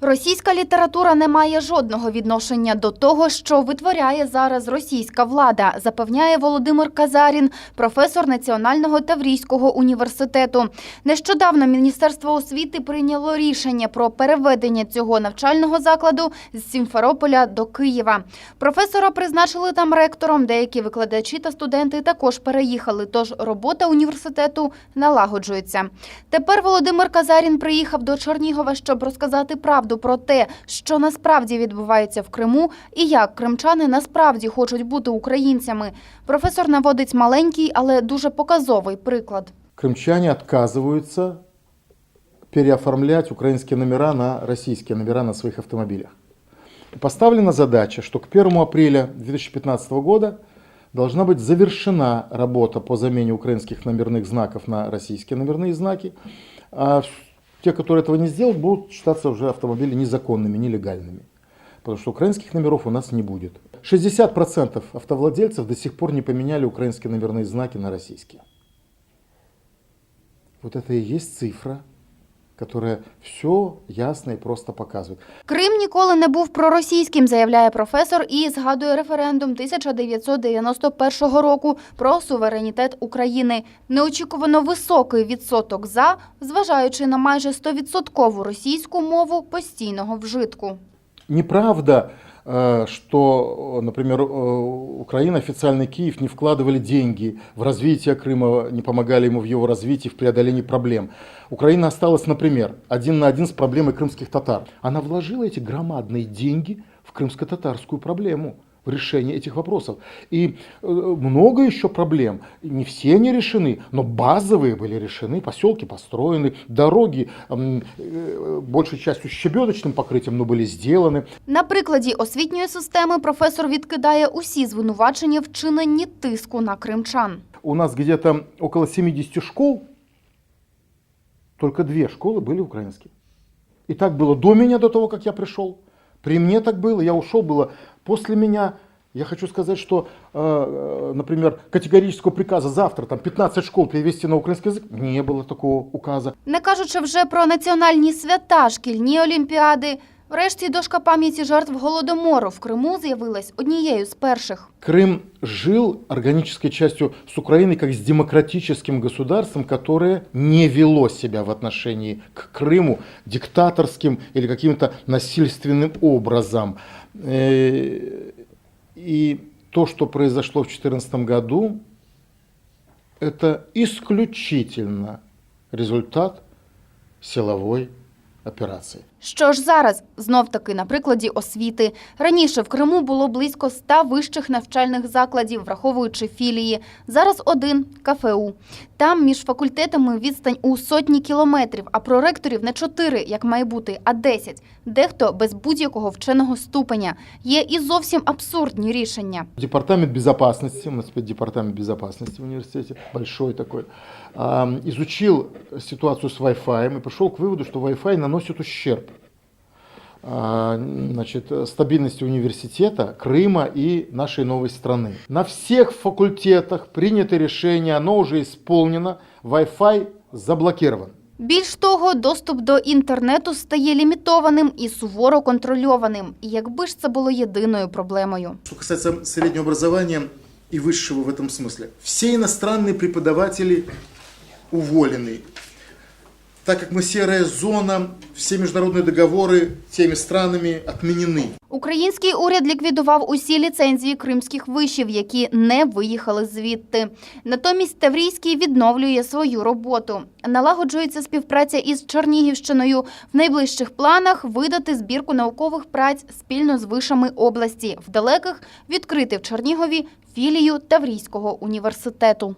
Російська література не має жодного відношення до того, що витворяє зараз російська влада, запевняє Володимир Казарін, професор Національного Таврійського університету. Нещодавно Міністерство освіти прийняло рішення про переведення цього навчального закладу з Сімферополя до Києва. Професора призначили там ректором. Деякі викладачі та студенти також переїхали. Тож робота університету налагоджується. Тепер Володимир Казарін приїхав до Чернігова, щоб розказати правду про те, що насправді відбувається в Криму і як кримчани насправді хочуть бути українцями. Професор наводить маленький, але дуже показовий приклад. крымчане отказываются переоформлять украинские номера на российские номера на своих автомобилях. И Поставлена задача, что к 1 апреля 2015 года должна быть завершена работа по замене украинских номерных знаков на российские номерные знаки. Те, которые этого не сделают, будут считаться уже автомобили незаконными, нелегальными. Потому что украинских номеров у нас не будет. 60% автовладельцев до сих пор не поменяли украинские номерные знаки на российские. Вот это и есть цифра, которая все ясно і просто показує. Крим ніколи не був проросійським, заявляє професор і згадує референдум 1991 року про суверенітет України. Неочікувано високий відсоток за, зважаючи на майже 100% російську мову постійного вжитку. Неправда, э, что, например, э, Украина, официальный Киев не вкладывали деньги в развитие Крыма, не помогали ему в его развитии, в преодолении проблем. Украина осталась, например, один на один с проблемой крымских татар. Она вложила эти громадные деньги в крымско-татарскую проблему, в решение этих вопросов. И э, много еще проблем. Не все они решены, но базовые были решены. Поселки построены, дороги м, э, большей частью щебеточным покрытием, но были сделаны. На прикладі освітньої системи професор відкидає усі звинувачення вчиненні тиску на кримчан. У нас где-то около 70 школ, только две школы были украинские. И так было до меня, до того, как я пришел. При мне так было, я ушел, было после меня. Я хочу сказать, что, э, э, например, категорического приказа завтра там 15 школ перевести на украинский язык, не было такого указа. Не кажучи вже про національні свята, шкільні олімпіади. Врешті дошка пам'яті жертв голодомору в Криму з'явилась однією з перших. Крым жил органической частью с Украиной как с демократическим государством, которое не вело себя в отношении к Крыму диктаторским или каким-то насильственным образом. Э, И то, что произошло в 2014 году, это исключительно результат силовой операции. Що ж зараз? Знов таки на прикладі освіти. Раніше в Криму було близько ста вищих навчальних закладів, враховуючи філії. Зараз один КФУ. Там між факультетами відстань у сотні кілометрів, а проректорів не чотири, як має бути, а десять. Дехто без будь-якого вченого ступеня. Є і зовсім абсурдні рішення. Департамент безопасности, у нас департамент безопасности в университете, большой такой, а, изучил ситуацию с Wi-Fi и пришел к выводу, что Wi-Fi наносит ущерб значит, стабильности университета, Крыма и нашей новой страны. На всех факультетах принято решение, оно уже исполнено, Wi-Fi заблокирован. Більш того, доступ до інтернету стає лімітованим і суворо контрольованим. І якби ж це було єдиною проблемою. Что касается среднего образования и высшего в этом смысле, все иностранные преподаватели уволены. Так как мы серая зона, все международные договоры теми странами отменены. Український уряд ліквідував усі ліцензії кримських вишів, які не виїхали звідти. Натомість Таврійський відновлює свою роботу. Налагоджується співпраця із Чернігівщиною. В найближчих планах видати збірку наукових праць спільно з вишами області. В далеких відкрити в Чернігові філію Таврійського університету.